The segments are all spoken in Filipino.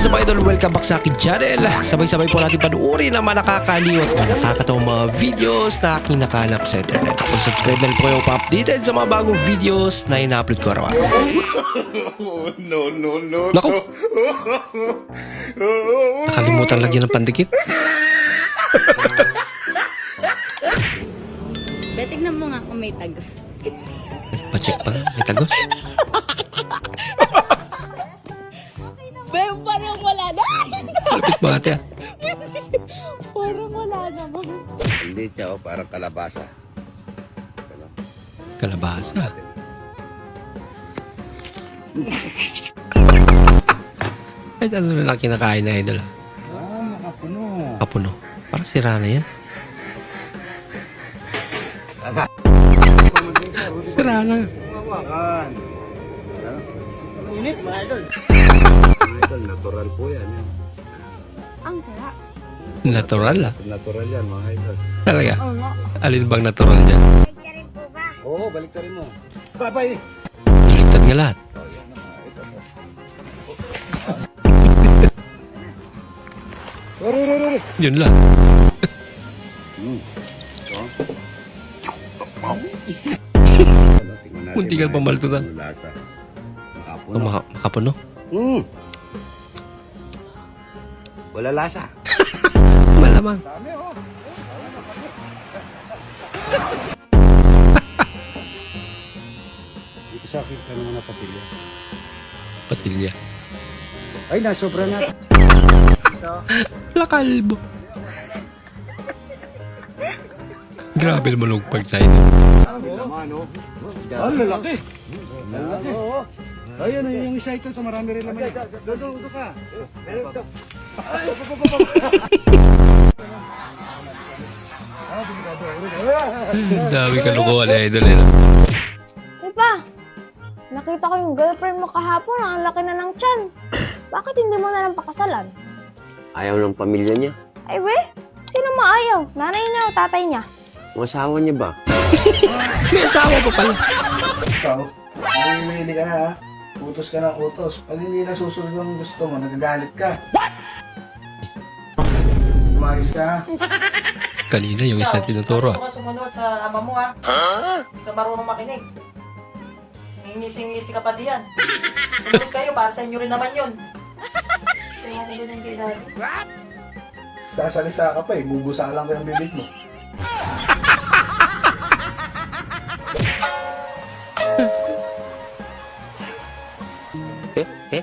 is up idol? Welcome back sa akin channel. Sabay-sabay po natin panuorin ang mga nakakaliw at mga nakakatawang mga videos na aking nakalap sa internet. Kung subscribe na rin po kayo pa-updated sa mga bagong videos na ina-upload ko araw-araw. No, no, no. Naku! Nakalimutan lagyan ng pandikit. Be, tignan mo nga kung may tagos. Pa-check pa. May tagos. Na. Ate ah. parang wala naman. Hindi siya, oh, parang kalabasa. Kalabasa. Ay, ano na lang kinakain na idol ah. Ah, nakapuno. Kapuno. Parang sira na yan. Sira na. Mawakan. Init, mga idol. Idol, natural po yan. yan. Ang sarap. Natural ah. Natural yan, mga idol. Talaga. Oo nga. Alin bang natural dyan? Oo, balik ka rin mo. Bye-bye. Baliktad nga lahat. Rori, rori, rori. Yun lang. Ano, tingnan natin, Munti ka mga pang baltutan. idol, Lasa. Nakapuno. Oh, maka- makapuno. Hmm. Wala lasa. Malamang. Dami, oh. Dito sa akin ka naman napapilya. Patilya. Ay, nasobra na. Lakalbo. Grabe naman yung pag sa inyo. Naman, oh. Ang lalaki. Ang lalaki. Ayun, ayun, yung isa ito, marami rin naman. Dodo, dodo ka. Dami kalukuhan na idol eh. Diba? Nakita ko yung girlfriend mo kahapon, ang laki na ng tiyan. Bakit hindi mo na lang pakasalan? Ayaw ng pamilya niya. Ay we, sino maayaw? Nanay niya o tatay niya? Ang asawa niya ba? May asawa pa pala. Ikaw, namimili ka na ha. Utos ka ng utos. Pag hindi na susunod ang gusto mo, nagagalit ka. Umayos ka ha. Kanina yung isa tinuturo ah. Ka sumunod sa ama mo ha. Hindi ka marunong makinig. Ngingising-ngisi ka pa diyan. Sumunod kayo para sa inyo rin naman yun. Kaya ano ganun kay daddy? Sasalita ka pa eh. Bubusa lang ko yung bibig mo.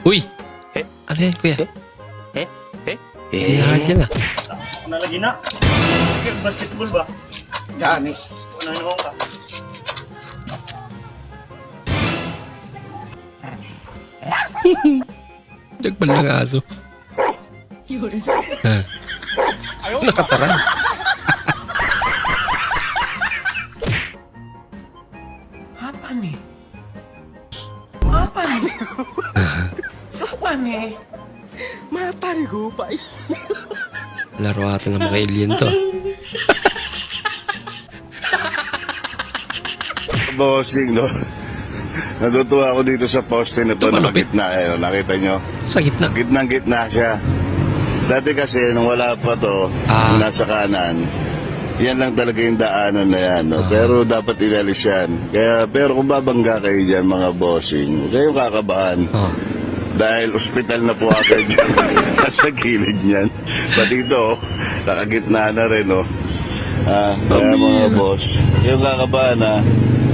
Uy! Ano yan kuya? Iyahan dyan ah. Nalagi na. Basketball ba? Gani. Ano yun ka? Dagpan lang aso. Ha? Nakataran. Apa ni? Apa ni? Apa ni? Matari ko pa Laro ata ng mga alien to. ah. Bossing, no? Natutuwa ako dito sa poste na to, malupit. nakagitna. Eh, nakita nyo? Sa gitna. Gitnang-gitna siya. Dati kasi, nung wala pa to, Ah. nasa kanan, yan lang talaga yung daanan na yan. No? Pero dapat inalis yan. Kaya, pero kung babangga kayo dyan, mga bossing, huwag kayong kakabahan. Oh. Dahil ospital na po agad dyan. Nasa gilid niyan. Pati ito, oh, nakagitna na rin, oh. Ah, kaya mga boss, yung kakabahan ha,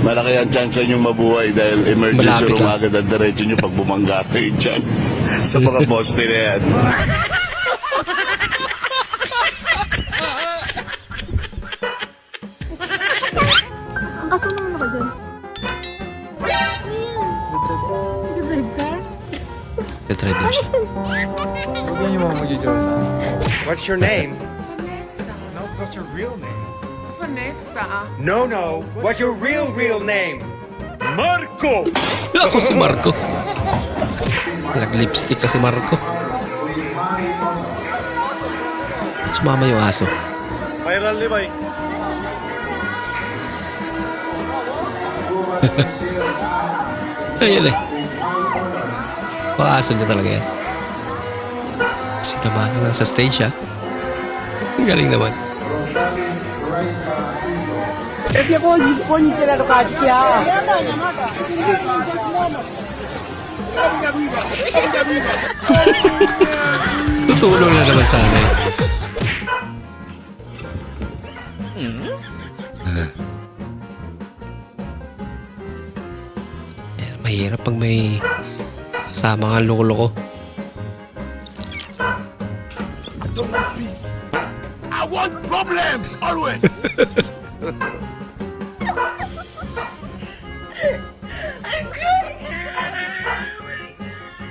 malaki ang chance nyo mabuhay dahil emergency room agad ang diretso nyo pag bumangga kayo dyan. Sa mga poste na yan. Nag-drive lang siya. What's your name? Vanessa. No, what's your real name? Vanessa. No, no. What's your real, real name? Marco! Ako si Marco. Nag-lipstick kasi Marco. Sumama yung aso. Viral di ba? Ayun eh. Paaso niya talaga yan. Diba? Nasa stage siya. Ang galing naman. Tutulong na naman sana eh. Ah. Ayan, mahirap pag may kasama nga loko-loko.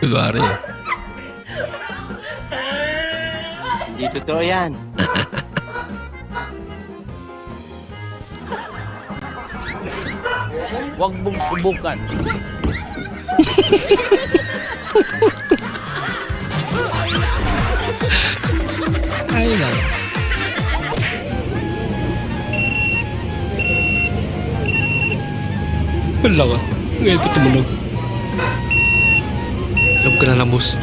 Diba rin? Hindi totoo yan. Huwag mong subukan. Ay lang. Wala ka. Ngayon pa tumunog. Alam ka na lang, boss.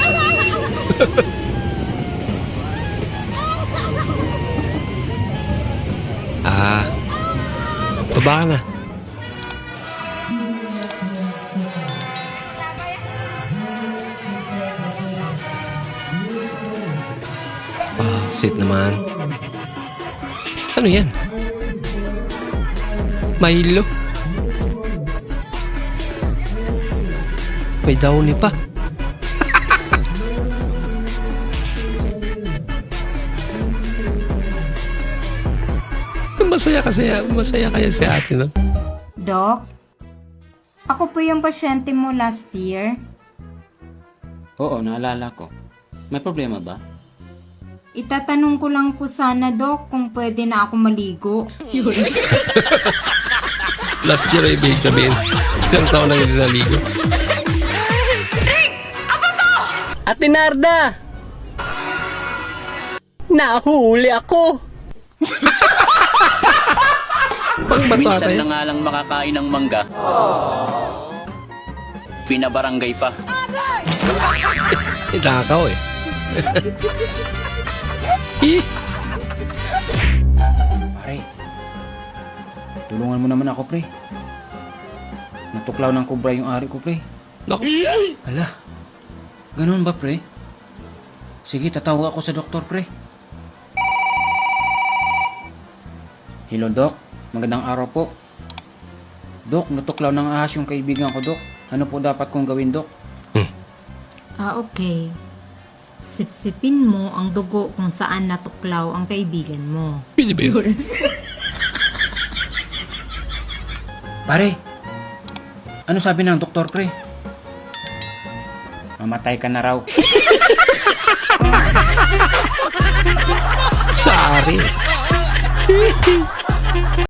ah. Baba ka na. Ah, sit naman. Ano yan? Milo? May downy pa. masaya kasi, masaya kaya si ate, no? Doc, ako po yung pasyente mo last year. Oo, naalala ko. May problema ba? Itatanong ko lang po sana, Doc, kung pwede na ako maligo. Last year ay ibig sabihin. Isang taon na hindi naligo. Ate Narda! Nahuli ako! Pang bato Minsan na nga lang makakain ng mangga. Pinabarangay pa. Itakaw eh. eh. Pare, tulungan mo naman ako, pre. Natuklaw ng kubra yung ari ko, pre. Naku. Ala, ganun ba, pre? Sige, tatawag ako sa doktor, pre. Hello, Doc. Magandang araw po. Dok, natuklaw ng ahas yung kaibigan ko, Dok. Ano po dapat kong gawin, Dok? Ah, okay. Sipsipin mo ang dugo kung saan natuklaw ang kaibigan mo. Pwede ba yun? Pare, ano sabi ng doktor pre? Mamatay ka na raw. Sorry.